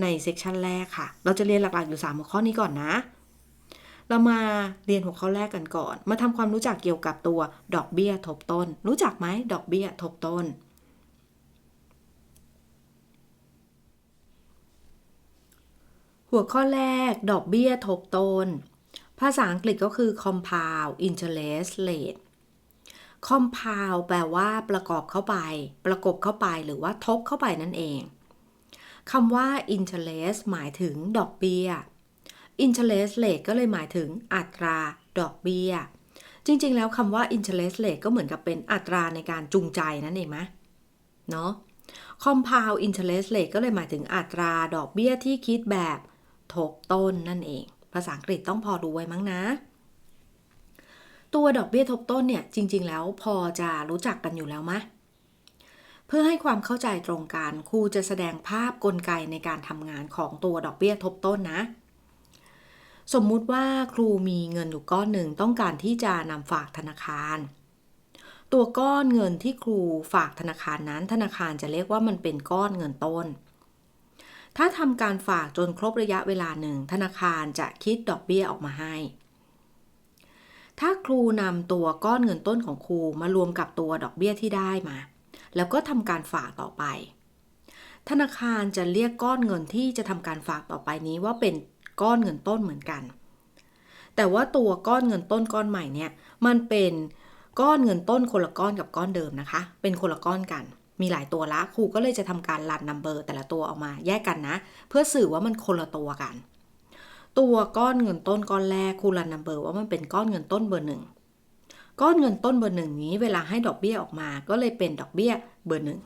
ในเซกชันแรกค่ะ เราจะเรียนหลักๆอยู่ 3 หัวข้อนี้ก่อนนะ เรามาเรียนหัวข้อแรกกันก่อน มาทำความรู้จักเกี่ยวกับตัวดอกเบี้ยทบต้น รู้จักไหมดอกเบี้ยทบต้น หัวข้อแรก ดอกเบี้ยทบต้น ภาษาอังกฤษก็คือ compound interest rate compound แปลว่าประกอบเข้าไป ประกบเข้าไปหรือว่าทบเข้าไปนั่นเอง คำว่า interest หมายถึงดอกเบี้ย interest rate ก็เลยหมายถึงอัตราดอกเบี้ย จริงๆ แล้วคำว่า interest rate ก็เหมือนกับเป็นอัตราในการจูงใจนั่นเองไหมเนาะ compound interest rate ก็เลยหมายถึงอัตราดอกเบี้ยที่คิดแบบทบต้นนั่นเอง ภาษาอังกฤษต้องพอรู้ไว้มั้งนะ ตัวดอกเบี้ยทบต้นเนี่ยจริง ๆ แล้วพอจะรู้จักกันอยู่แล้วมะเพื่อให้ความเข้าใจตรงกันครูจะแสดงภาพกลไกในการทำงานของตัวดอกเบี้ยทบต้นนะ สมมุติว่าครูมีเงินอยู่ก้อนหนึ่งต้องการที่จะนำฝากธนาคาร ตัวก้อนเงินที่ครูฝากธนาคารนั้น ธนาคารจะเรียกว่ามันเป็นก้อนเงินต้น ถ้าทำการฝากจนครบระยะเวลาหนึ่ง ธนาคารจะคิดดอกเบี้ยออกมาให้ ถ้าครูนำตัวก้อนเงินต้นของครูมารวมกับตัวดอกเบี้ยที่ได้มา แล้วก็ทำการฝากต่อไป ธนาคารจะเรียกก้อนเงินที่จะทำการฝากต่อไปนี้ว่าเป็นก้อนเงินต้นเหมือนกัน แต่ว่าตัวก้อนเงินต้นก้อนใหม่เนี่ยมันเป็นก้อนเงินต้นคนละก้อนกับก้อนเดิมนะคะ เป็นคนละก้อนกัน มีหลายตัวละครูก็เลยจะทำการรันนัมเบอร์แต่ละตัวออกมาแยกกันนะ เพื่อสื่อว่ามันคนละตัวกัน ตัวก้อนเงินต้นก้อนแรกครูรันนัมเบอร์ว่ามันเป็นก้อนเงินต้นเบอร์หนึ่ง ก้อนเงินต้นเบอร์หนึ่งนี้เวลาให้ดอกเบี้ยออกมา ก็เลยเป็นดอกเบี้ยเบอร์หนึ่ง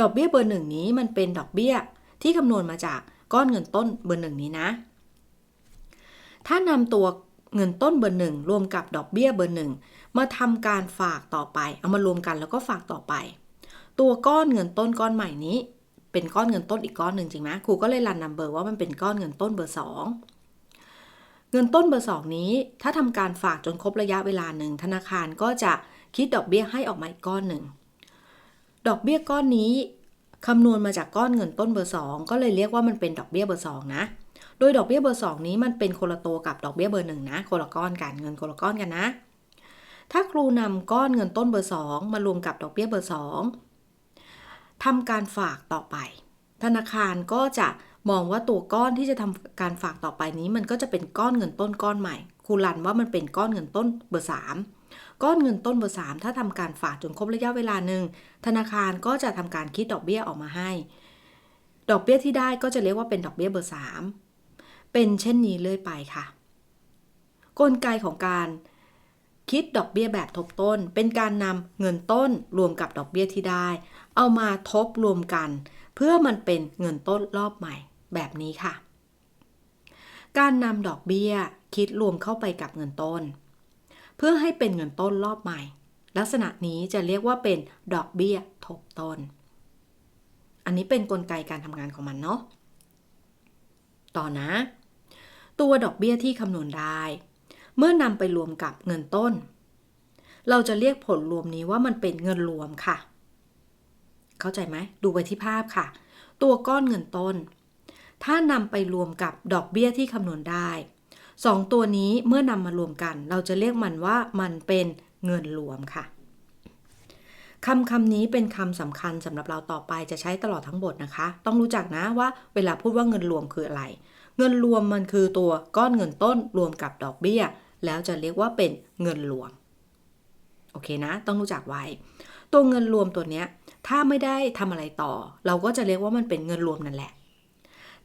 ดอกเบี้ยเบอร์หนึ่งนี้มันเป็นดอกเบี้ยที่คำนวณมาจากก้อนเงินต้นเบอร์หนึ่งนี้นะ ถ้านำตัวเงินต้นเบอร์หนึ่งรวมกับดอกเบี้ยเบอร์หนึ่งมาทำการฝากต่อไป เอามารวมกันแล้วก็ฝากต่อไป ตัวก้อนเงินต้นก้อนใหม่นี้ เป็นก้อนเงินต้นอีกก้อนหนึ่งจริงไหมครูก็เลยรันนัมเบอร์ว่ามันเป็นก้อนเงินต้นเบอร์สอง เงินต้นเบอร์สองนี้ ถ้าทำการฝากจนครบระยะเวลาหนึ่งธนาคารก็จะคิดดอกเบี้ยให้ออกมาอีกก้อนหนึ่ง ดอกเบี้ยก้อนนี้คำนวณมาจากก้อนเงินต้นเบอร์สองก็เลยเรียกว่ามันเป็นดอกเบี้ยเบอร์สองนะ โดยดอกเบี้ยเบอร์สองนี้มันเป็นคนละตัวกับดอกเบี้ยเบอร์หนึ่งนะคนละก้อนกันเงินคนละก้อนกันนะ ถ้าครูนำก้อนเงินต้นเบอร์สองมารวมกับดอกเบี้ยเบอร์สองทำการฝากต่อไป ธนาคารก็จะ มองว่าตัวก้อนที่จะทำการฝากต่อไปนี้ มันก็จะเป็นก้อนเงินต้นก้อนใหม่ครูรันว่ามันเป็นก้อนเงินต้นเบอร์สามก้อนเงินต้นเบอร์สามถ้าทำการฝากจนครบระยะเวลาหนึ่งธนาคารก็จะทำการคิดดอกเบี้ยออกมาให้ ดอกเบี้ยที่ได้ก็จะเรียกว่าเป็นดอกเบี้ยเบอร์สามเป็นเช่นนี้เรื่อยไปค่ะ กลไกของการคิดดอกเบี้ยแบบทบต้น เป็นการนำเงินต้นรวมกับดอกเบี้ยที่ได้ เอามาทบรวมกัน เพื่อมันเป็นเงินต้นรอบใหม่ แบบนี้ค่ะ การนำดอกเบี้ยคิดรวมเข้าไปกับเงินต้น เพื่อให้เป็นเงินต้นรอบใหม่ ลักษณะนี้จะเรียกว่าเป็นดอกเบี้ยทบต้น อันนี้เป็นนกลไกการทำงานของมันเนาะต่อนะ ตัวดอกเบี้ยที่คำนวณได้ เมื่อนำไปรวมกับเงินต้น เราจะเรียกผลรวมนี้ว่ามันเป็นเงินรวมค่ะ เข้าใจไหมดูไปที่ภาพค่ะ ตัวก้อนเงินต้น ถ้านำไปรวมกับดอกเบี้ยที่คำนวณได้สองตัวนี้เมื่อนำมารวมกัน เราจะเรียกมันว่ามันเป็นเงินรวมค่ะคำคำนี้เป็นคำสำคัญสำหรับเราต่อไปจะใช้ตลอดทั้งบทนะคะ ต้องรู้จักนะว่าเวลาพูดว่าเงินรวมคืออะไร เงินรวมมันคือตัวก้อนเงินต้นรวมกับดอกเบี้ย แล้วจะเรียกว่าเป็นเงินรวม โอเคนะ ต้องรู้จักไว้ ตัวเงินรวมตัวเนี้ยถ้าไม่ได้ทำอะไรต่อ เราก็จะเรียกว่ามันเป็นเงินรวมนั่นแหละ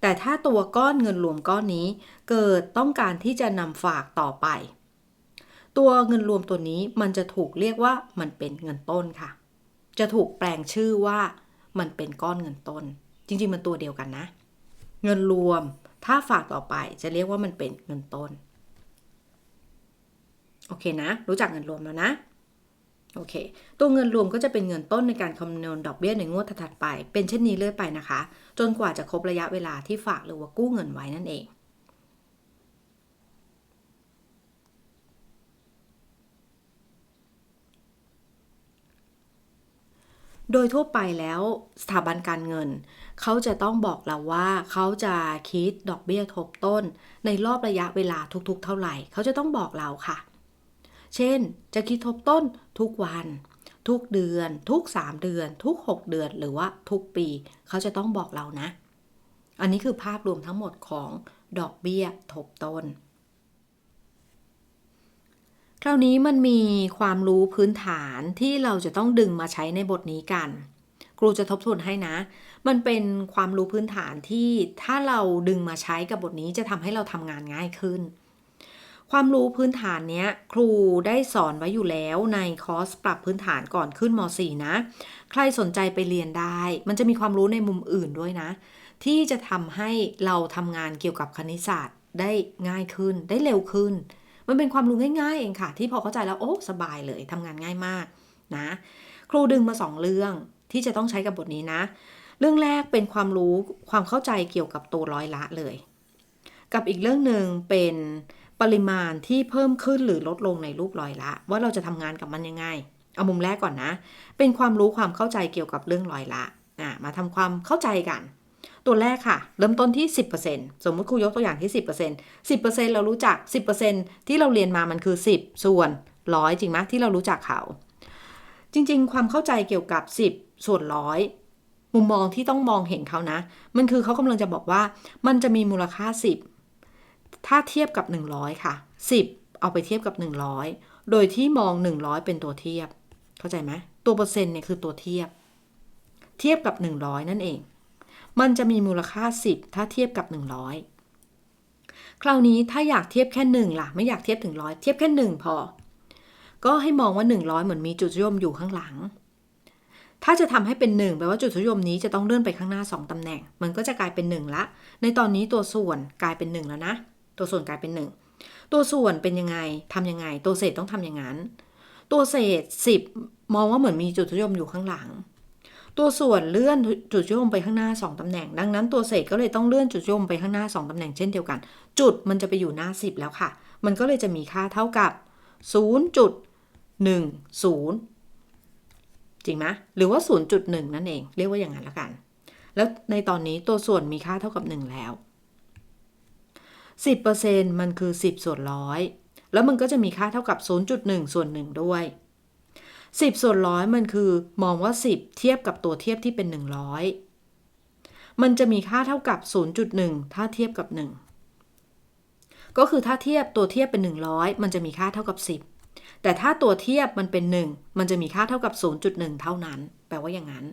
แต่ถ้าตัวก้อนเงินรวมก้อนนี้ เกิดต้องการที่จะนำฝากต่อไป ตัวเงินรวมตัวนี้มันจะถูกเรียกว่ามันเป็นเงินต้นค่ะ จะถูกแปลงชื่อว่ามันเป็นก้อนเงินต้น จริงๆมันตัวเดียวกันนะ เงินรวมถ้าฝากต่อไปจะเรียกว่ามันเป็นเงินต้น โอเคนะ รู้จักเงินรวมแล้วนะ โอเค ตัวเงินรวมก็จะเป็นเงินต้นในการคำนวณดอกเบี้ยในงวดถัดไป เป็นเช่นนี้เรื่อยไปนะคะ จนกว่าจะครบระยะเวลาที่ฝากหรือว่ากู้เงินไว้นั่นเองโดยทั่วไปแล้วสถาบันการเงิน เขาจะต้องบอกเราว่าเขาจะคิดดอกเบี้ยทบต้น ในรอบระยะเวลาทุกๆ เท่าไหร่ เขาจะต้องบอกเราค่ะ เช่น จะคิดทบต้นทุกวัน ทุกเดือน ทุก 3 เดือน ทุก 6 เดือน หรือว่าทุกปี เขาจะต้องบอกเรานะ อันนี้คือภาพรวมทั้งหมดของดอกเบี้ยทบต้น คราวนี้มันมีความรู้พื้นฐานที่เราจะต้องดึงมาใช้ในบทนี้กันครูจะทบทวนให้นะ มันเป็นความรู้พื้นฐานที่ถ้าเราดึงมาใช้กับบทนี้จะทำให้เราทำงานง่ายขึ้น ความรู้พื้นฐานเนี้ยครูได้สอนไว้อยู่แล้วในคอร์สปรับพื้นฐานก่อนขึ้นม .4 นะ ใครสนใจไปเรียนได้ มันจะมีความรู้ในมุมอื่นด้วยนะ ที่จะทำให้เราทำงานเกี่ยวกับคณิตศาสตร์ได้ง่ายขึ้นได้เร็วขึ้น มันเป็นความรู้ง่ายๆเองค่ะ ที่พอเข้าใจแล้วโอ้สบายเลยทำงานง่ายมากนะ ครูดึงมาสองเรื่องที่จะต้องใช้กับบทนี้นะ เรื่องแรกเป็นความรู้ความเข้าใจเกี่ยวกับตัวร้อยละเลย กับอีกเรื่องหนึ่งเป็น ปริมาณที่เพิ่มขึ้นหรือลดลงในรูปรอยละ ว่าเราจะทำงานกับมันยังไง เอามุมแรกก่อนนะ เป็นความรู้ความเข้าใจเกี่ยวกับเรื่องรอยละอะมาทำความเข้าใจกัน ตัวแรกค่ะ เริ่มต้นที่ 10%สมมติครูยกตัวอย่างที่ 10% 10%เรารู้จัก 10%ที่เราเรียนมามันคือ 10 ส่วนร้อยจริงไหมที่เรารู้จักเขา จริงๆ ความเข้าใจเกี่ยวกับ 10 ส่วนร้อยมุมมองที่ต้องมองเห็นเขานะ มันคือเขากำลังจะบอกว่ามันจะมีมูลค่า 10 ถ้าเทียบกับ 100 ค่ะ 10 เอาไปเทียบกับ 100 โดยที่มอง 100 เป็นตัวเทียบ เข้าใจไหมตัวเปอร์เซ็นต์เนี่ยคือตัวเทียบ เทียบกับ 100 นั่นเอง มันจะมีมูลค่า 10 ถ้าเทียบกับ 100 คราวนี้ถ้าอยากเทียบแค่1ล่ะ ไม่อยากเทียบถึงร้อยเทียบแค่1พอ ก็ให้มองว่า 100 เหมือนมีจุดนิยมอยู่ข้างหลังถ้าจะทำให้เป็น1แปลว่าจุดนิยมนี้จะต้องเลื่อนไปข้างหน้า 2ตำแหน่ง มันก็จะกลายเป็น 1 ละ ในตอนนี้ตัวส่วนกลายเป็น 1 แล้วนะ ตัวส่วนกลายเป็น 1 ตัวส่วนเป็นยังไงทำยังไง ตัวเศษต้องทำอย่างนั้น ตัวเศษ 10 มองว่าเหมือนมีจุดนิยมอยู่ข้างหลัง ตัวส่วนเลื่อนจุดโยมไปข้างหน้า 2ตำแหน่ง ดังนั้นตัวเศษก็เลยต้องเลื่อนจุดโยมไปข้างหน้า 2ตำแหน่งเช่นเดียวกัน จุดมันจะไปอยู่หน้า 10 แล้วค่ะ มันก็เลยจะมีค่าเท่ากับ 0.10จริงไหมหรือว่า 0.1 นั่นเอง เรียกว่าอย่างนั้นละกัน แล้วในตอนนี้ตัวส่วนมีค่าเท่ากับ 1 แล้ว 10%มันคือ 10 ส่วนร้อยแล้วมันก็จะมีค่าเท่ากับ 0.1 ส่วน 1 ด้วย 10 ส่วนร้อยมันคือมองว่า 10 เทียบกับตัวเทียบที่เป็น 100 มันจะมีค่าเท่ากับ 0.1 ถ้าเทียบกับ 1 ก็คือถ้าเทียบตัวเทียบเป็น 100 มันจะมีค่าเท่ากับ 10 แต่ถ้าตัวเทียบมันเป็น 1 มันจะมีค่าเท่ากับ 0.1 เท่านั้น แปลว่าอย่างนั้น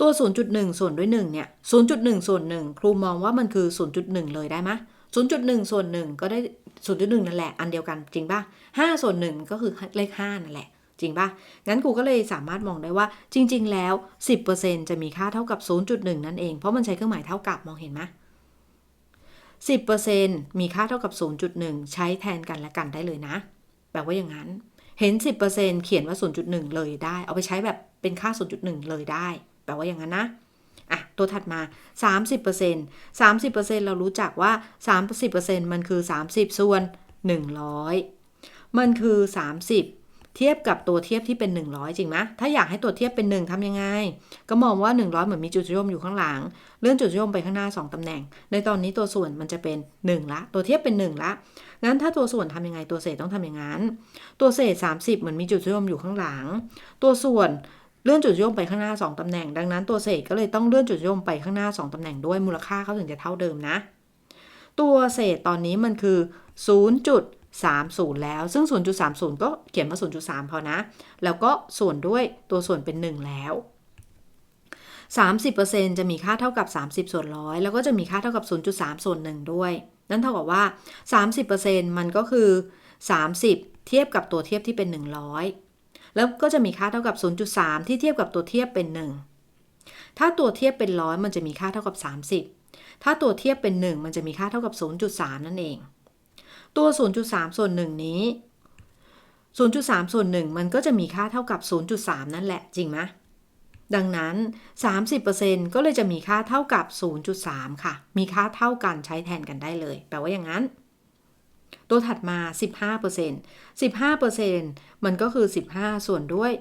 ตัว 0.1 ส่วนด้วย1เนี่ย 0.1 ส่วน 1 ครูมองว่ามันคือ 0.1 เลยได้ไหม 0.1 ส่วน1ก็ได้ 0.1 นั่นแหละ อันเดียวกันจริงป่ะ 5 ส่วน1ก็คือเลข 5 นั่นแหละ จริงป่ะ งั้นครูก็เลยสามารถมองได้ว่าจริง ๆ แล้ว 10%จะมีค่าเท่ากับ 0.1 นั่นเอง เพราะมันใช้เครื่องหมายเท่ากับมองเห็นไหม10%มีค่าเท่ากับ 0.1 ใช้แทนกันและกันได้เลยนะแปลว่าอย่างนั้น เห็น 10%เขียนว่า 0.1 เลยได้ เอาไปใช้แบบเป็นค่า 0.1 เลยได้แปลว่าอย่างนั้นนะ อะตัวถัดมา 30% 30%เรารู้จักว่า 30%มันคือ 30 ส่วน 100 มันคือ 30 เทียบกับตัวเทียบที่เป็น 100 จริงไหมถ้าอยากให้ตัวเทียบเป็น 1ทำยังไง ก็มองว่า 100 เหมือนมีจุดนิยมอยู่ข้างหลัง เลื่อนจุดนิยมไปข้างหน้า 2ตำแหน่ง ในตอนนี้ตัวส่วนมันจะเป็น 1 ละ ตัวเทียบเป็น 1 ละ งั้นถ้าตัวส่วนทำยังไงตัวเศษต้องทำอย่างนั้น ตัวเศษ 30 เหมือนมีจุดนิยมอยู่ข้างหลัง ตัวส่วน เลื่อนจุดโยงไปข้างหน้า 2ตำแหน่ง ดังนั้นตัวเศษก็เลยต้องเลื่อนจุดโยงไปข้างหน้า 2ตำแหน่งด้วยมูลค่าเขาถึงจะเท่าเดิมนะ ตัวเศษตอนนี้มันคือ 0.30 แล้ว ซึ่ง 0.30 ก็เขียนมา 0.3 พอนะ แล้วก็ส่วนด้วยตัวส่วนเป็น 1 แล้ว 30%จะมีค่าเท่ากับ 30 ส่วนร้อยแล้วก็จะมีค่าเท่ากับ 0.3 ส่วน 1 ด้วย นั่นเท่ากับว่า 30%มันก็คือ 30 เทียบกับตัวเทียบที่เป็น 100 แล้วก็จะมีค่าเท่ากับ 0.3 ที่เทียบกับตัวเทียบเป็น 1 ถ้าตัวเทียบเป็นร้อยมันจะมีค่าเท่ากับ 30 ถ้าตัวเทียบเป็น 1 มันจะมีค่าเท่ากับ 0.3 นั่นเอง ตัว 0.3 ส่วน 1 นี้ 0.3 ส่วน 1 มันก็จะมีค่าเท่ากับ 0.3 นั่นแหละ จริงไหมดังนั้น 30%ก็เลยจะมีค่าเท่ากับ 0.3 ค่ะ มีค่าเท่ากันใช้แทนกันได้เลย แปลว่าอย่างนั้น ตัวถัดมา 15% 15%มันก็คือ 15 ส่วนด้วย 100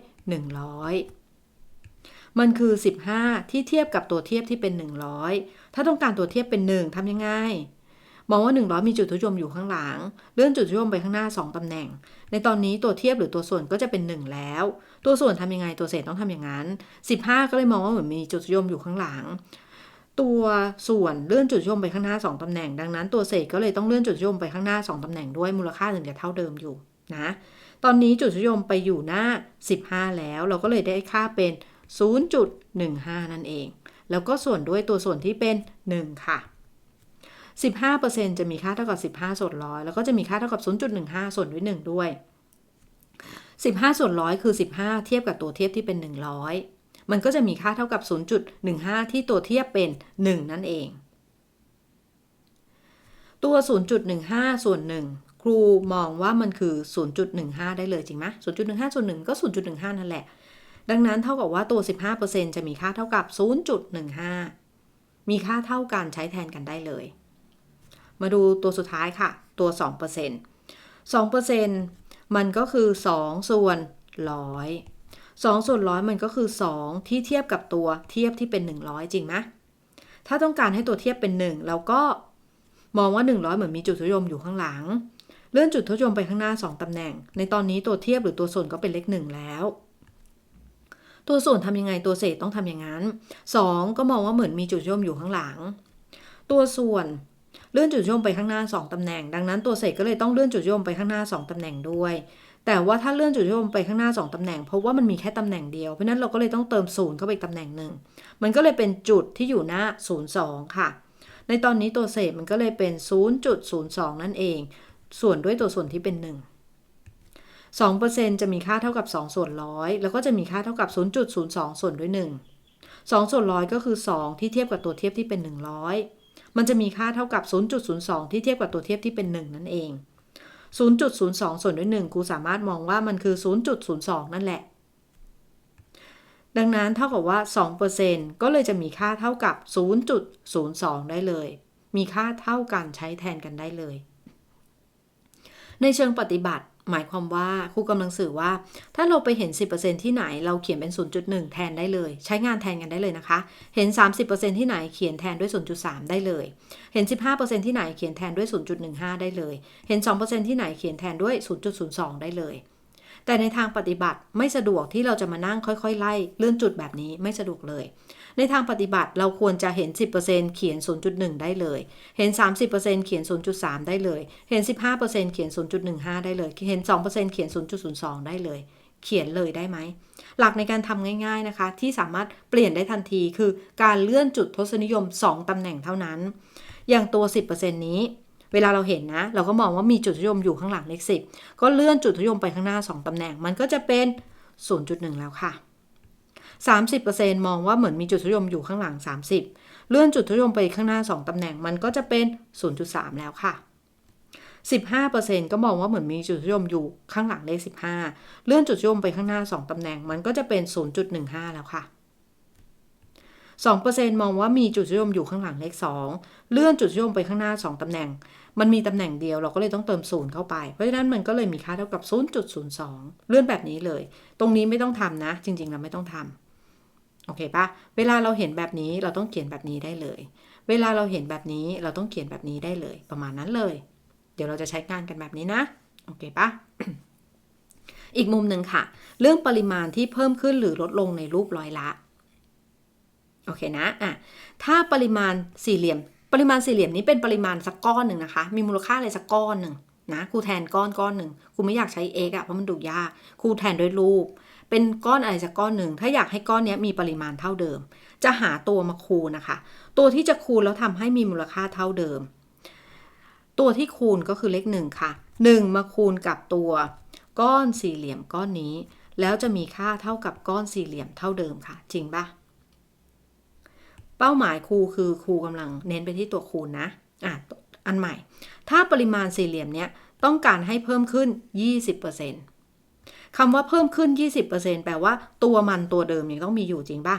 มันคือ 15 ที่เทียบกับตัวเทียบที่เป็น 100 ถ้าต้องการตัวเทียบเป็น 1ทำยังไง มองว่า 100 มีจุดทศนิยมอยู่ข้างหลัง เลื่อนจุดทศนิยมไปข้างหน้า 2ตำแหน่ง ในตอนนี้ตัวเทียบหรือตัวส่วนก็จะเป็น 1 แล้ว ตัวส่วนทำยังไงตัวเศษต้องทำอย่างนั้น 15 ก็เลยมองว่าเหมือนมีจุดทศนิยมอยู่ข้างหลัง ตัวส่วนเลื่อนจุดทศนิยมไปข้างหน้า 2ตำแหน่ง ดังนั้นตัวเศษก็เลยต้องเลื่อนจุดทศนิยมไปข้างหน้า 2ตำแหน่งด้วยมูลค่าถึงจะเท่าเดิมอยู่นะตอนนี้จุดทศนิยมไปอยู่หน้า 15 แล้ว เราก็เลยได้ค่าเป็น 0.15 นั่นเอง แล้วก็ส่วนด้วยตัวส่วนที่เป็น 1 ค่ะ 15%จะมีค่าเท่ากับ 15 ส่วนร้อยแล้วก็จะมีค่าเท่ากับ 0.15 ส่วนด้วย 1 ด้วย 15 ส่วนร้อยคือ 15 เทียบกับตัวเทียบที่เป็น 100 มันก็จะมีค่าเท่ากับ 0.15 ที่ตัวเทียบเป็น 1 นั่นเอง ตัว 0.15 ส่วน 1 ครูมองว่ามันคือ 0.15 ได้เลยจริงไหม0.15 ส่วน 1 ก็ 0.15 นั่นแหละ ดังนั้นเท่ากับว่าตัว 15%จะมีค่าเท่ากับ 0.15 มีค่าเท่ากันใช้แทนกันได้เลย มาดูตัวสุดท้ายค่ะ ตัว 2% 2%มันก็คือ 2 ส่วนร้อย 2 ส่วนร้อยมันก็คือ 2 ที่เทียบกับตัวเทียบที่เป็น 100 จริงไหมถ้าต้องการให้ตัวเทียบเป็น 1 เราก็มองว่า 100 เหมือนมีจุดทศนิยมอยู่ข้างหลัง เลื่อนจุดทศนิยมไปข้างหน้า 2 ตำแหน่ง ในตอนนี้ตัวเทียบหรือตัวส่วนก็เป็นเลข1แล้ว ตัวส่วนทำยังไงตัวเศษต้องทำอย่างนั้น 2 ก็มองว่าเหมือนมีจุดทศนิยมอยู่ข้างหลัง ตัวส่วนเลื่อนจุดโยมไปข้างหน้า 2 ตำแหน่ง ดังนั้นตัวเศษก็เลยต้องเลื่อนจุดโยมไปข้างหน้า 2 ตำแหน่งด้วย แต่ว่าถ้าเลื่อนจุดโยมไปข้างหน้า 2ตำแหน่งเพราะว่ามันมีแค่ตำแหน่งเดียว เพราะนั้นเราก็เลยต้องเติมศูนย์เข้าไปอีกตำแหน่งหนึ่ง มันก็เลยเป็นจุดที่อยู่หน้า 02 ค่ะ ในตอนนี้ตัวเศษมันก็เลยเป็น 0.02 นั่นเอง ส่วนด้วยตัวส่วนที่เป็น 1 2%จะมีค่าเท่ากับ 2 ส่วนร้อยแล้วก็จะมีค่าเท่ากับ 0.02 ส่วนด้วย 1 2 ส่วนร้อยก็คือ 2 ที่เทียบกับตัวเทียบที่เป็น 100 มันจะมีค่าเท่ากับ 0.02 ที่เทียบกับตัวเทียบที่เป็น 1 นั่นเอง 0.02 ส่วนด้วย 1 กูสามารถมองว่ามันคือ 0.02 นั่นแหละ ดังนั้นเท่ากับว่า 2%ก็เลยจะมีค่าเท่ากับ 0.02 ได้เลย มีค่าเท่ากันใช้แทนกันได้เลย ในเชิงปฏิบัติ หมายความว่าครูกำลังสื่อว่า ถ้าเราไปเห็น 10%ที่ไหนเราเขียนเป็น 0.1 แทนได้เลย ใช้งานแทนกันได้เลยนะคะ เห็น 30%ที่ไหนเขียนแทนด้วย 0.3 ได้เลย เห็น 15%ที่ไหนเขียนแทนด้วย 0.15 ได้เลย เห็น 2%ที่ไหนเขียนแทนด้วย 0.02 ได้เลย แต่ในทางปฏิบัติไม่สะดวกที่เราจะมานั่งค่อย ๆ ไล่เลื่อนจุดแบบนี้ไม่สะดวกเลย ในทางปฏิบัติเราควรจะเห็น 10%เขียน 0.1 ได้เลย เห็น 30%เขียน 0.3 ได้เลย เห็น 15%เขียน 0.15 ได้เลย เห็น 2%เขียน 0.02 ได้เลย เขียนเลยได้ไหม หลักในการทำง่ายๆนะคะ ที่สามารถเปลี่ยนได้ทันทีคือการเลื่อนจุดทศนิยม 2ตำแหน่งเท่านั้น อย่างตัว 10%นี้เวลาเราเห็นนะ เราก็มองว่ามีจุดทศนิยมอยู่ข้างหลังเลข10ก็เลื่อนจุดทศนิยมไปข้างหน้า 2ตำแหน่ง มันก็จะเป็น 0.1 แล้วค่ะ 30%มองว่าเหมือนมีจุดทศนิยมอยู่ข้างหลัง 30 เลื่อนจุดทศนิยมไปข้างหน้า 2ตำแหน่งมันก็จะเป็น 0.3 แล้วค่ะ 15%ก็มองว่าเหมือนมีจุดทศนิยมอยู่ข้างหลังเลข 15 เลื่อนจุดทศนิยมไปข้างหน้า 2ตำแหน่งมันก็จะเป็น 0.15 แล้วค่ะ2%มองว่ามีจุดทศนิยมอยู่ข้างหลังเลข 2 เลื่อนจุดทศนิยมไปข้างหน้า 2 ตำแหน่ง มันมีตำแหน่งเดียวเราก็เลยต้องเติมศูนย์เข้าไป เพราะฉะนั้นมันก็เลยมีค่าเท่ากับ 0.02 เลื่อนแบบนี้เลย ตรงนี้ไม่ต้องทำนะ จริงๆเราไม่ต้องทำ โอเคปะเวลาเราเห็นแบบนี้เราต้องเขียนแบบนี้ได้เลย เวลาเราเห็นแบบนี้เราต้องเขียนแบบนี้ได้เลย ประมาณนั้นเลย เดี๋ยวเราจะใช้งานกันแบบนี้นะ โอเคปะอีกมุมหนึ่งค่ะ เรื่องปริมาณที่เพิ่มขึ้นหรือลดลงในรูปร้อยละ โอเคนะ อะ ถ้าปริมาณสี่เหลี่ยม ปริมาณสี่เหลี่ยมนี้เป็นปริมาณสักก้อนหนึ่งนะคะ มีมูลค่าอะไรสักก้อนหนึ่งนะครูแทนก้อนก้อนหนึ่งครูไม่อยากใช้ x อะเพราะมันดูยากครูแทนด้วยรูป เป็นก้อนอะไรสักก้อนหนึ่ง ถ้าอยากให้ก้อนนี้มีปริมาณเท่าเดิม จะหาตัวมาคูณนะคะ ตัวที่จะคูณแล้วทำให้มีมูลค่าเท่าเดิม ตัวที่คูณก็คือเลขหนึ่งค่ะหนึ่งมาคูณกับตัวก้อนสี่เหลี่ยมก้อนนี้ แล้วจะมีค่าเท่ากับก้อนสี่เหลี่ยมเท่าเดิมค่ะ จริงปะเป้าหมายครูคือครูกำลังเน้นไปที่ตัวคูณนะอะอันใหม่ ถ้าปริมาณสี่เหลี่ยมเนี้ยต้องการให้เพิ่มขึ้น 20% คำว่าเพิ่มขึ้น 20%แปลว่าตัวมันตัวเดิมยังต้องมีอยู่จริงป่ะ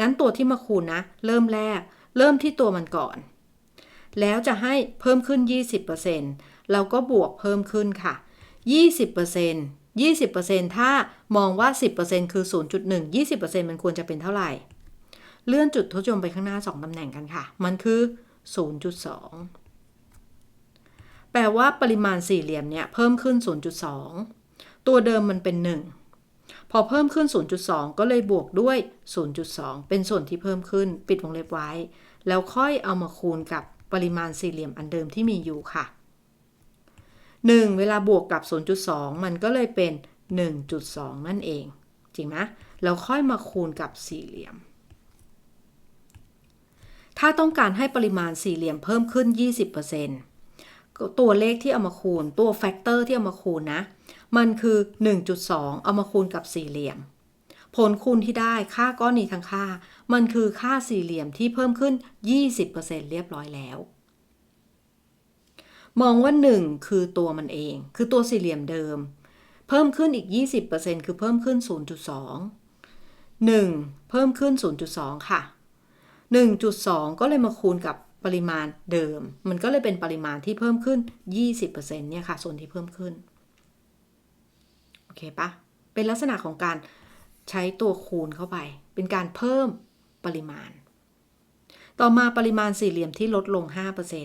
งั้นตัวที่มาคูณนะ เริ่มแรก เริ่มที่ตัวมันก่อน แล้วจะให้เพิ่มขึ้น 20%เราก็บวกเพิ่มขึ้นค่ะ 20% 20%ถ้ามองว่า 10%คือ 0.1 20%มันควรจะเป็นเท่าไหร่ เลื่อนจุดทศนิยมไปข้างหน้า 2ตำแหน่งกันค่ะ มันคือ 0.2 แปลว่าปริมาณสี่เหลี่ยมเนี่ยเพิ่มขึ้น 0.2 ตัวเดิมมันเป็น 1 พอเพิ่มขึ้น 0.2 ก็เลยบวกด้วย 0.2 เป็นส่วนที่เพิ่มขึ้น ปิดวงเล็บไว้ แล้วค่อยเอามาคูณกับปริมาณสี่เหลี่ยมอันเดิมที่มีอยู่ค่ะ 1 เวลาบวกกับ 0.2 มันก็เลยเป็น 1.2 นั่นเอง จริงไหมแล้วค่อยมาคูณกับสี่เหลี่ยม ถ้าต้องการให้ปริมาณสี่เหลี่ยมเพิ่มขึ้น 20%ก็ตัวเลขที่เอามาคูณ ตัวแฟกเตอร์ที่เอามาคูณนะ มันคือ 1.2 เอามาคูณกับสี่เหลี่ยม ผลคูณที่ได้ค่าก้อนนี้ทั้งค่า มันคือค่าสี่เหลี่ยมที่เพิ่มขึ้น 20%เรียบร้อยแล้ว มองว่า 1 คือตัวมันเอง คือตัวสี่เหลี่ยมเดิม เพิ่มขึ้นอีก 20%คือเพิ่มขึ้น 0.2 1 เพิ่มขึ้น 0.2 ค่ะ 1.2 ก็เลยมาคูณกับปริมาณเดิม มันก็เลยเป็นปริมาณที่เพิ่มขึ้น 20%เนี่ยค่ะ ส่วนที่เพิ่มขึ้น เคปะเป็นลักษณะของการใช้ตัวคูณเข้าไป เป็นการเพิ่มปริมาณ ต่อมาปริมาณสี่เหลี่ยมที่ลดลง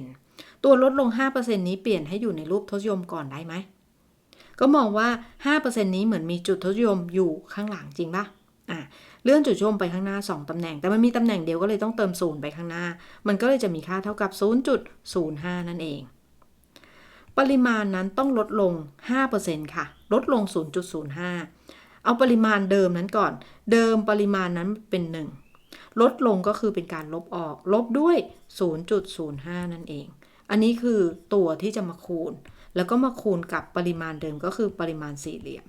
5%ตัวลดลง 5%นี้เปลี่ยนให้อยู่ในรูปทศนิยมก่อนได้ไหม ก็มองว่า 5%นี้เหมือนมีจุดทศนิยมอยู่ข้างหลังจริงปะอะเลื่อนจุดชมไปข้างหน้า 2ตำแหน่ง แต่มันมีตำแหน่งเดียวก็เลยต้องเติมศูนย์ไปข้างหน้า มันก็เลยจะมีค่าเท่ากับ 0.05 นั่นเอง ปริมาณนั้นต้องลดลง 5%ค่ะ ลดลง 0.05 เอาปริมาณเดิมนั้นก่อน เดิมปริมาณนั้นเป็น 1 ลดลงก็คือเป็นการลบออก ลบด้วย 0.05 นั่นเอง อันนี้คือตัวที่จะมาคูณ แล้วก็มาคูณกับปริมาณเดิมก็คือปริมาณสี่เหลี่ยม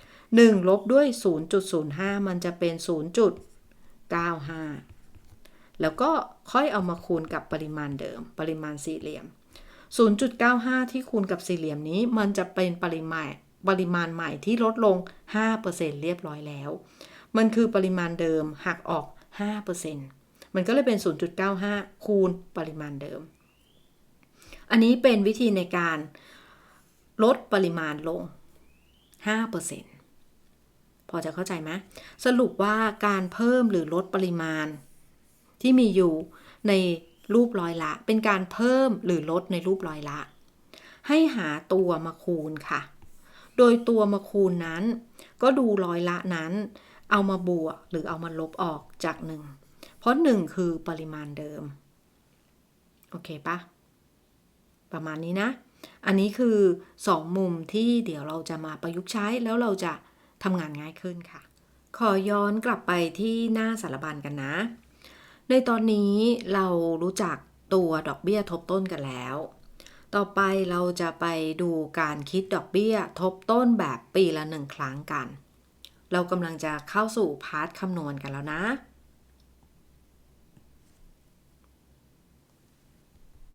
1 ลบด้วย 0.05 มันจะเป็น 0.95 แล้วก็ค่อยเอามาคูณกับปริมาณเดิม ปริมาณสี่เหลี่ยม 0.95 ที่คูณกับสี่เหลี่ยมนี้ มันจะเป็นปริมาณปริมาณใหม่ที่ลดลง 5%เรียบร้อยแล้ว มันคือปริมาณเดิมหักออก 5%มันก็เลยเป็น 0.95 คูณปริมาณเดิม อันนี้เป็นวิธีในการลดปริมาณลง 5%พอจะเข้าใจไหมสรุปว่าการเพิ่มหรือลดปริมาณที่มีอยู่ใน รูปร้อยละ เป็นการเพิ่มหรือลดในรูปร้อยละ ให้หาตัวมาคูณค่ะ โดยตัวมาคูณนั้น ก็ดูร้อยละนั้น เอามาบวกหรือเอามาลบออกจากหนึ่งเพราะหนึ่งคือปริมาณเดิม โอเคปะประมาณนี้นะ อันนี้คือ 2 มุมที่เดี๋ยวเราจะมาประยุกต์ใช้แล้วเราจะทำงานง่ายขึ้นค่ะ ขอย้อนกลับไปที่หน้าสารบัญกันนะ ในตอนนี้เรารู้จักตัวดอกเบี้ยทบต้นกันแล้ว ต่อไปเราจะไปดูการคิดดอกเบี้ยทบต้นแบบปีละหนึ่งครั้งกัน เรากำลังจะเข้าสู่พาร์ทคำนวณกันแล้วนะ